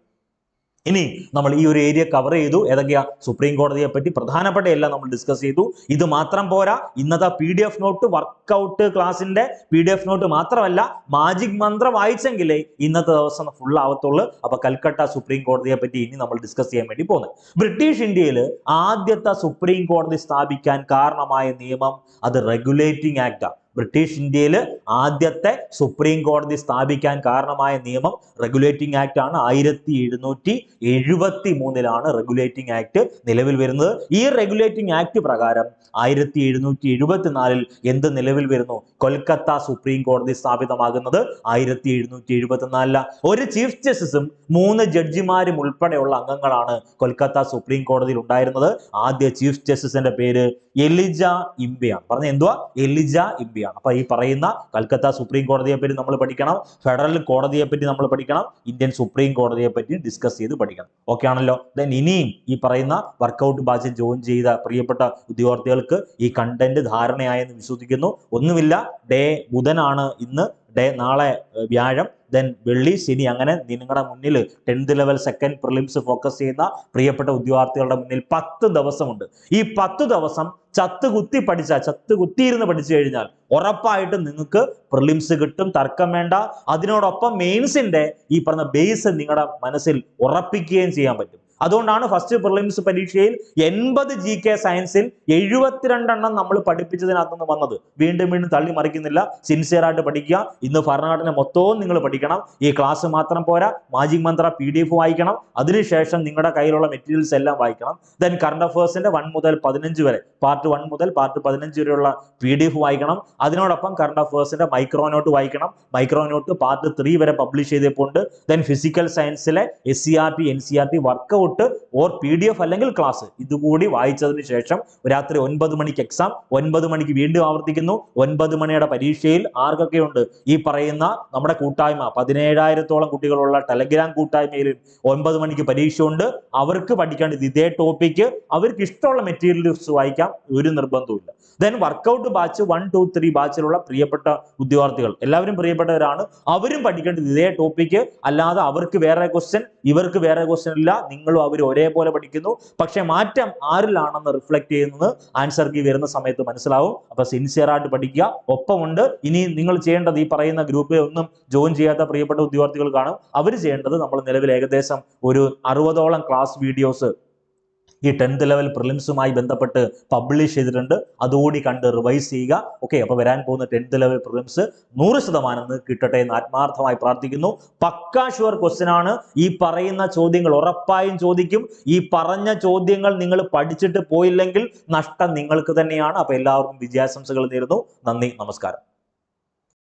ഇനി നമ്മൾ ഈ ഒരു ഏരിയ കവർ ചെയ്തു. ഏതൊക്കെയാ? സുപ്രീം കോടതിയെ പറ്റി പ്രധാനപ്പെട്ട എല്ലാം നമ്മൾ ഡിസ്കസ് ചെയ്തു. ഇത് മാത്രം പോരാ. ഇന്നത്തെ P D F note workout ക്ലാസിന്റെ പി ഡി എഫ് നോട്ട് മാത്രമല്ല മാജിക് മന്ത്രം വായിച്ചെങ്കിലേ ഇന്നത്തെ ദിവസം ഫുൾ ആവത്തുള്ളൂ. അപ്പൊ കൽക്കട്ട സുപ്രീം കോടതിയെ പറ്റി ഇനി നമ്മൾ ഡിസ്കസ് ചെയ്യാൻ വേണ്ടി പോകുന്നത്. ബ്രിട്ടീഷ് ഇന്ത്യയിൽ ആദ്യത്തെ സുപ്രീം കോടതി സ്ഥാപിക്കാൻ കാരണമായ നിയമം അത് റെഗുലേറ്റിംഗ് ആക്ട് ബ്രിട്ടീഷ് ഇന്ത്യയിൽ ആദ്യത്തെ സുപ്രീം കോടതി സ്ഥാപിക്കാൻ കാരണമായ നിയമം റെഗുലേറ്റിംഗ് ആക്ട് ആണ്. ആയിരത്തി എഴുന്നൂറ്റി എഴുപത്തി മൂന്നിലാണ് റെഗുലേറ്റിംഗ് ആക്ട് നിലവിൽ വരുന്നത്. ഈ റെഗുലേറ്റിംഗ് ആക്ട് പ്രകാരം ആയിരത്തി എഴുന്നൂറ്റി എഴുപത്തിനാലിൽ എന്ത് നിലവിൽ വരുന്നു? കൊൽക്കത്ത സുപ്രീം കോടതി സ്ഥാപിതമാകുന്നത് ആയിരത്തി എഴുന്നൂറ്റി എഴുപത്തിനാലില. ഒരു ചീഫ് ജസ്റ്റിസും മൂന്ന് ജഡ്ജിമാരും ഉൾപ്പെടെയുള്ള അംഗങ്ങളാണ് കൊൽക്കത്ത സുപ്രീം കോടതിയിൽ ഉണ്ടായിരുന്നത്. ആദ്യ ചീഫ് ജസ്റ്റിസിന്റെ പേര് എലിജ ഇംബയാണ് പറഞ്ഞ എന്തുവാ? എലിജ ഇംബയാണ് അപ്പൊ ഈ പറയുന്ന കൽക്കത്ത സുപ്രീം കോടതിയെ പറ്റി നമ്മൾ പഠിക്കണം ഫെഡറൽ കോടതിയെ പറ്റി നമ്മൾ പഠിക്കണം ഇന്ത്യൻ സുപ്രീം കോടതിയെ പറ്റി ഡിസ്കസ് ചെയ്ത് പഠിക്കണം. ഓക്കെ ആണല്ലോ? ദെൻ ഇനിയും ഈ പറയുന്ന വർക്കൗട്ട് ബാച്ചിൽ ജോയിൻ ചെയ്ത പ്രിയപ്പെട്ട ഉദ്യോഗാർത്ഥികൾക്ക് ഈ കണ്ടന്റ് ധാരണയായെന്ന് വിശ്വസിക്കുന്നു. ഒന്നുമില്ല ഡേ ബുധനാണ് ഇന്ന് ഡേ നാളെ വ്യാഴം ദെൻ വെള്ളി ശനി അങ്ങനെ നിങ്ങളുടെ മുന്നിൽ tenth level second prelims focus ചെയ്യുന്ന പ്രിയപ്പെട്ട ഉദ്യോഗാർത്ഥികളുടെ മുന്നിൽ പത്ത് ദിവസമുണ്ട്. ഈ പത്ത് ദിവസം ചത്ത് കുത്തി പഠിച്ച ചത്ത് കുത്തിയിരുന്ന് പഠിച്ചു കഴിഞ്ഞാൽ ഉറപ്പായിട്ടും നിങ്ങൾക്ക് പ്രിലിംസ് കിട്ടും തർക്കം വേണ്ട. അതിനോടൊപ്പം മെയിൻസിന്റെ ഈ പറഞ്ഞ ബേസ് നിങ്ങളുടെ മനസ്സിൽ ഉറപ്പിക്കുകയും ചെയ്യാൻ പറ്റും. അതുകൊണ്ടാണ് ഫസ്റ്റ് പ്രിലിംസ് പരീക്ഷയിൽ എൺപത് ജി കെ സയൻസിൽ എഴുപത്തിരണ്ടെണ്ണം നമ്മൾ പഠിപ്പിച്ചതിനകത്ത് നിന്ന് വന്നത്. വീണ്ടും വീണ്ടും തള്ളി മറിക്കുന്നില്ല. സിൻസിയർ ആയിട്ട് പഠിക്കുക. ഇന്ന് ഭരണഘടന മൊത്തവും നിങ്ങൾ പഠിക്കണം. ഈ ക്ലാസ് മാത്രം പോരാ. മാജിക് മന്ത്ര പി ഡി എഫ് വായിക്കണം. അതിനുശേഷം നിങ്ങളുടെ കയ്യിലുള്ള മെറ്റീരിയൽസ് എല്ലാം വായിക്കണം. ദെൻ കറണ്ട് അഫേഴ്സിന്റെ വൺ മുതൽ പതിനഞ്ച് വരെ. പാർട്ട് വൺ മുതൽ പാർട്ട് പതിനഞ്ച് വരെയുള്ള പി ഡി എഫ് വായിക്കണം. അതിനോടൊപ്പം കറണ്ട് അഫേഴ്സിന്റെ മൈക്രോ നോട്ട് വായിക്കണം. മൈക്രോ നോട്ട് പാർട്ട് ത്രീ വരെ പബ്ലിഷ് ചെയ്തിട്ടുണ്ട് then physical സയൻസിലെ S C R T N C R T workout or P D F അല്ലെങ്കിൽ ക്ലാസ് ഇതുകൂടി വായിച്ചതിന് ശേഷം രാത്രി ഒൻപത് മണിക്ക് എക്സാം ഒൻപത് മണിക്ക് വീണ്ടും ആവർത്തിക്കുന്നു. ഒൻപത് മണിയുടെ പരീക്ഷയിൽ ആർക്കൊക്കെയുണ്ട് ഈ പറയുന്ന നമ്മുടെ കൂട്ടായ്മ പതിനേഴായിരത്തോളം കുട്ടികളുള്ള ടെലഗ്രാം കൂട്ടായ്മയിൽ ഒൻപത് മണിക്ക് പരീക്ഷ ഉണ്ട്. അവർക്ക് പഠിക്കേണ്ടത് ഇതേ ടോപ്പിക്ക് അവർക്ക് ഇഷ്ടമുള്ള മെറ്റീരിയൽസ് വായിക്കാം. ഒരു നിർബന്ധവുമില്ല. Then workout batch one two three ബാച്ചിലുള്ള പ്രിയപ്പെട്ട ഉദ്യോഗാർത്ഥികൾ. എല്ലാവരും പ്രിയപ്പെട്ടവരാണ്. അവരും പഠിക്കേണ്ടത് ഇതേ ടോപ്പിക്ക് അല്ലാതെ അവർക്ക് വേറെ ക്വസ്റ്റ്യൻ ഇവർക്ക് വേറെ ക്വസ്റ്റ്യൻ ഇല്ല. നിങ്ങളും അവർ ഒരേപോലെ പഠിക്കുന്നു. പക്ഷെ മാറ്റം ആരിലാണെന്ന് റിഫ്ലക്ട് ചെയ്യുന്നത് ആൻസർ കീ വരുന്ന സമയത്ത് മനസ്സിലാവും. അപ്പൊ സിൻസിയർ ആയിട്ട് പഠിക്കുക. ഒപ്പമുണ്ട്. ഇനി നിങ്ങൾ ചെയ്യേണ്ടത് ഈ പറയുന്ന ഗ്രൂപ്പിൽ ഒന്നും ജോയിൻ ചെയ്യാത്ത പ്രിയപ്പെട്ട ഉദ്യോഗാർത്ഥികൾ കാണും. അവർ ചെയ്യേണ്ടത് നമ്മൾ നിലവിൽ ഏകദേശം ഒരു അറുപതോളം ക്ലാസ് വീഡിയോസ് ഈ ടെൻത്ത് ലെവൽ പ്രിലിംസുമായി ബന്ധപ്പെട്ട് പബ്ലിഷ് ചെയ്തിട്ടുണ്ട്. അതുകൂടി കണ്ട് റിവൈസ് ചെയ്യുക. ഓക്കെ അപ്പോൾ വരാൻ പോകുന്ന ടെൻത്ത് ലെവൽ പ്രിലിംസ് നൂറ് ശതമാനം കിട്ടട്ടെ എന്ന് ആത്മാർത്ഥമായി പ്രാർത്ഥിക്കുന്നു. പക്കാ ഷുവർ ക്വസ്റ്റ്യൻ ആണ്. ഈ പറയുന്ന ചോദ്യങ്ങൾ ഉറപ്പായും ചോദിക്കും. ഈ പറഞ്ഞ ചോദ്യങ്ങൾ നിങ്ങൾ പഠിച്ചിട്ട് പോയില്ലെങ്കിൽ നഷ്ടം നിങ്ങൾക്ക് തന്നെയാണ്. അപ്പോൾ എല്ലാവർക്കും വിജയാശംസകൾ നേരുന്നു. നന്ദി നമസ്കാരം.